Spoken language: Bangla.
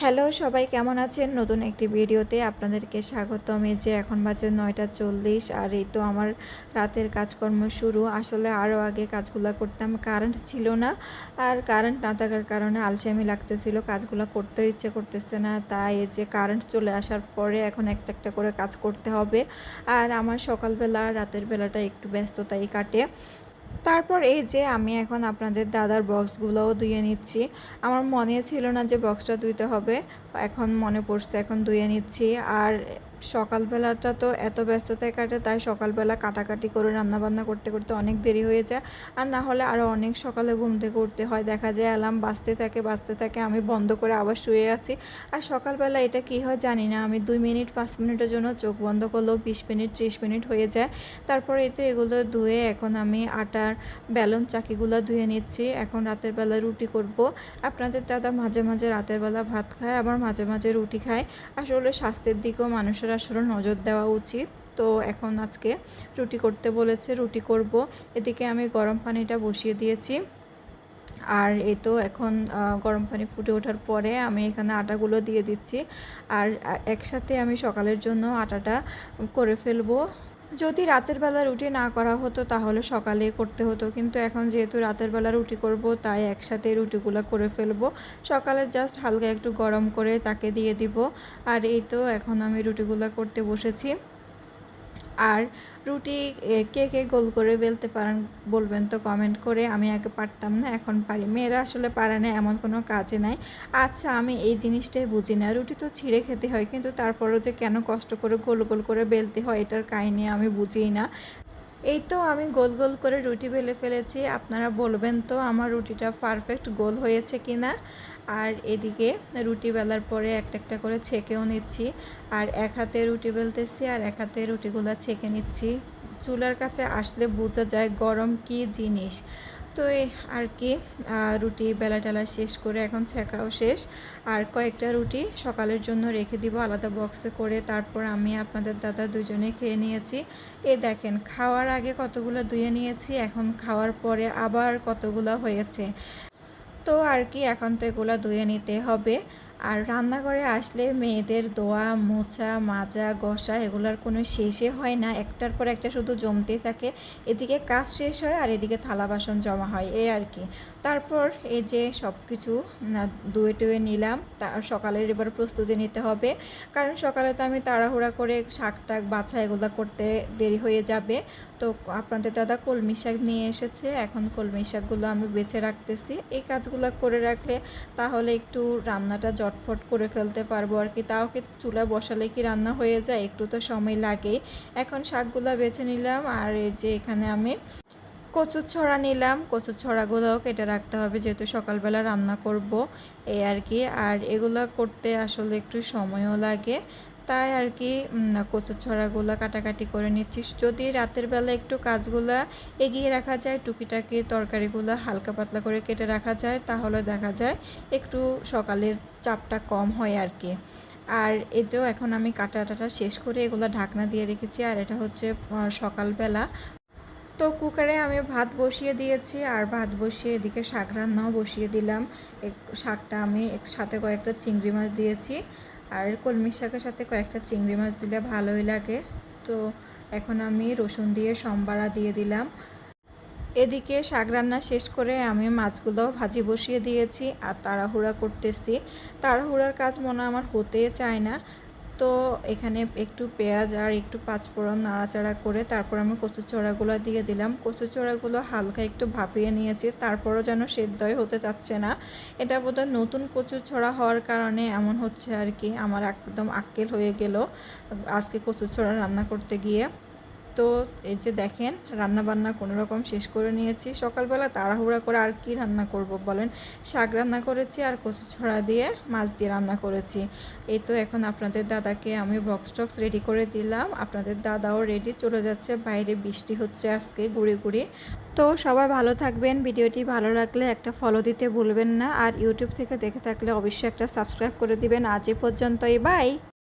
হ্যালো, সবাই কেমন আছেন? নতুন একটি ভিডিওতে আপনাদেরকে স্বাগতম। এই যে এখন বাজে নয়টা চল্লিশ আর এই তো আমার রাতের কাজকর্ম শুরু। আসলে আরও আগে কাজগুলো করতাম, কারেন্ট ছিল না। আর কারেন্ট না থাকার কারণে আলসেমি লাগতেছিল, কাজগুলো করতে ইচ্ছে করতেছে না। তাই এই যে কারেন্ট চলে আসার পরে এখন একটা একটা করে কাজ করতে হবে। আর আমার সকালবেলা, রাতের বেলাটা একটু ব্যস্ততাই কাটে। তারপর এই যে আমি এখন আপনাদের দাদার বক্সগুলোও ধুয়ে নিচ্ছি। আমার মনে ছিল না যে বক্সটা ধুইতে হবে। এখন মনে পড়ছে, এখন ধুয়ে নিচ্ছি। আর সকালবেলাটা তো এত ব্যস্ততায় কাটে, তাই সকালবেলা কাটাকাটি করে রান্নাবান্না করতে করতে অনেক দেরি হয়ে যায়। আর না হলে আরও অনেক সকালে ঘুম থেকে উঠতে হয়। দেখা যায় অ্যালার্ম বাজতে থাকে বাজতে থাকে, আমি বন্ধ করে আবার শুয়ে আছি। আর সকালবেলা এটা কি হয় জানি না, আমি দুই মিনিট, পাঁচ মিনিটের জন্য চোখ বন্ধ করলেও বিশ মিনিট, ত্রিশ মিনিট হয়ে যায়। তারপরে এই তো এগুলো ধুয়ে এখন আমি আটার ব্যালন চাকিগুলো ধুয়ে নিচ্ছি। এখন রাতের বেলা রুটি করব। আপনাদের দাদা মাঝে মাঝে রাতের বেলা ভাত খায়, আবার মাঝে মাঝে রুটি খায়। আসলে স্বাস্থ্যের দিকেও মানুষের আসলে নজর দেওয়া উচিত। তো এখন আজকে রুটি করতে বলেছে, রুটি করব। এদিকে আমি গরম পানিটা বসিয়ে দিয়েছি। আর এ তো এখন গরম পানি ফুটে ওঠার পরে আমি এখানে আটাগুলো দিয়ে দিচ্ছি। আর একসাথে আমি সকালের জন্য আটাটা করে ফেলব। যদি রাতের বেলা রুটি না করা হতো, তাহলে সকালে করতে হতো। কিন্তু এখন যেহেতু রাতের বেলা রুটি করব, তাই একসাথে রুটিগুলো করে ফেলব। সকালে জাস্ট হালকা একটু গরম করে তাকে দিয়ে দিব। আর এই তো, এখন আমি রুটিগুলো করতে বসেছি। আর রুটি কে কে গোল করে বেলতে পারেন বলবেন তো কমেন্ট করে, আমি আগে পারতাম না, এখন পারি। মেয়েরা আসলে পারে না, এমন কোনো কাজে নাই। আচ্ছা আমি এই জিনিসটাই বুঝি না। রুটি তো ছিঁড়ে খেতে হয়, কিন্তু তারপরেও যে কেন কষ্ট করে গোল গোল করে বেলতে হয়, এটার কাহিনি আমি বুঝি না। এই তো আমি গোল গোল করে রুটি বেলে ফেলেছি। আপনারা বলবেন তো আমার রুটিটা পারফেক্ট গোল হয়েছে কি না আর এদিকে রুটি বেলার পরে একটা একটা করে ছেঁকেও নিচ্ছি। আর এক হাতে রুটি বেলতেছি আর এক হাতে রুটিগুলো ছেঁকে নিচ্ছি। চুলার কাছে আসলে বুঝতে যায় গরম কি জিনিস। তো আর কি রুটি বেলা টেলা শেষ করে এখন ছেঁকাও শেষ। আর কয়েকটা রুটি সকালের জন্য রেখে দিব আলাদা বক্সে করে। তারপর আমি আপনাদের দাদা দুজনে খেয়ে নিয়েছি। এ দেখেন, খাওয়ার আগে কতগুলো ধুয়ে নিয়েছি, এখন খাওয়ার পরে আবার কতগুলো হয়েছে। তো আর কি, এখন তো এগুলো ধুয়ে নিতে হবে। আর রান্নাঘরে আসলে মেয়েদের দোয়া, মোছা, মাজা গসা এগুলোর কোনো শেষে হয় না। একটার পর একটা শুধু জমতেই থাকে। এদিকে কাজ শেষ হয় আর এদিকে থালা বাসন জমা হয়। এই আর কি। তারপর এই যে সব কিছু ধুয়ে টুয়ে নিলাম। তার সকালের এবার প্রস্তুতি নিতে হবে। কারণ সকালে তো আমি তাড়াহুড়া করে শাক টাক বাছা এগুলো করতে দেরি হয়ে যাবে। তো আপনাদের দাদা কলমি শাক নিয়ে এসেছে। এখন কলমি শাকগুলো আমি বেছে রাখতেছি। এই কাজগুলো করে রাখলে তাহলে একটু রান্নাটা জটফট করে ফেলতে পারব আর কি। তাও কি চুলা বসালে কি রান্না হয়ে যায়? একটু তো সময় লাগে। এখন শাকগুলো বেছে নিলাম। আর এই যে এখানে আমি কচুর ছড়া নিলাম। কচুর ছড়াগুলোও কেটে রাখতে হবে, যেহেতু সকালবেলা রান্না করব এই আর কি। আর এগুলো করতে আসলে একটু সময়ও লাগে। তাই আর কি কচুর ছড়াগুলো কাটাকাটি করে নিচ্ছি। যদি রাতের বেলা একটু কাজগুলো এগিয়ে রাখা যায়, টুকিটাকি তরকারিগুলো হালকা পাতলা করে কেটে রাখা যায়, তাহলে দেখা যায় একটু সকালের চাপটা কম হয় আর কি। আর এতেও এখন আমি কাটা টাটা শেষ করে এগুলো ঢাকনা দিয়ে রেখেছি। আর এটা হচ্ছে সকালবেলা তো কুকারে আমি ভাত বসিয়ে দিয়েছি আর ভাত বসিয়ে এদিকে শাক রান্নাও বসিয়ে দিলাম। শাকটা আমি এক সাথে কয়েকটা চিংড়ি মাছ দিয়েছি আর কলমি শাকের সাথে কয়েকটা চিংড়ি মাছ দিলে ভালোই লাগে। তো এখন আমি রসুন দিয়ে সম্বারা দিয়ে দিলাম। এদিকে শাক রান্না শেষ করে আমি মাছগুলো ভাজি বসিয়ে দিয়েছি আর তাড়াহুড়া করতেছি। তাড়াহুড়ার কাজ মনে আমার হতে চায় না। তো এখানে একটু পেঁয়াজ আর একটু পাঁচফোড়ন নাড়াচাড়া করে তারপর আমি কচুর চড়াগুলো দিয়ে দিলাম। কচুর চড়াগুলো হালকা একটু ভাপিয়ে নিয়েছি, তারপরও যেন সেদ্ধই হতে চাচ্ছে না। এটা বোধহয় নতুন কচুর ছড়া হওয়ার কারণে এমন হচ্ছে আর কি, আমার একদম আক্কেল হয়ে গেল আজকে কচুর ছড়া রান্না করতে গিয়ে। তো এই যে দেখেন রান্না বান্না কোনো রকম শেষ করে নিয়েছি। সকালবেলা তাড়াহুড়া করে আর কি রান্না করব বলেন? শাক রান্না করেছি আর কচু ছড়া দিয়ে মাছ দিয়ে রান্না করেছি। এই তো এখন আপনাদের দাদাকে আমি বক্স টক্স রেডি করে দিলাম। আপনাদের দাদাও রেডি চলে যাচ্ছে। বাইরে বৃষ্টি হচ্ছে আজকে গুড়ি গুড়ি। তো সবাই ভালো থাকবেন। ভিডিওটি ভালো লাগলে একটা ফলো দিতে ভুলবেন না। আর ইউটিউব থেকে দেখে থাকলে অবশ্যই একটা সাবস্ক্রাইব করে দিবেন। আজ এ পর্যন্তই বাই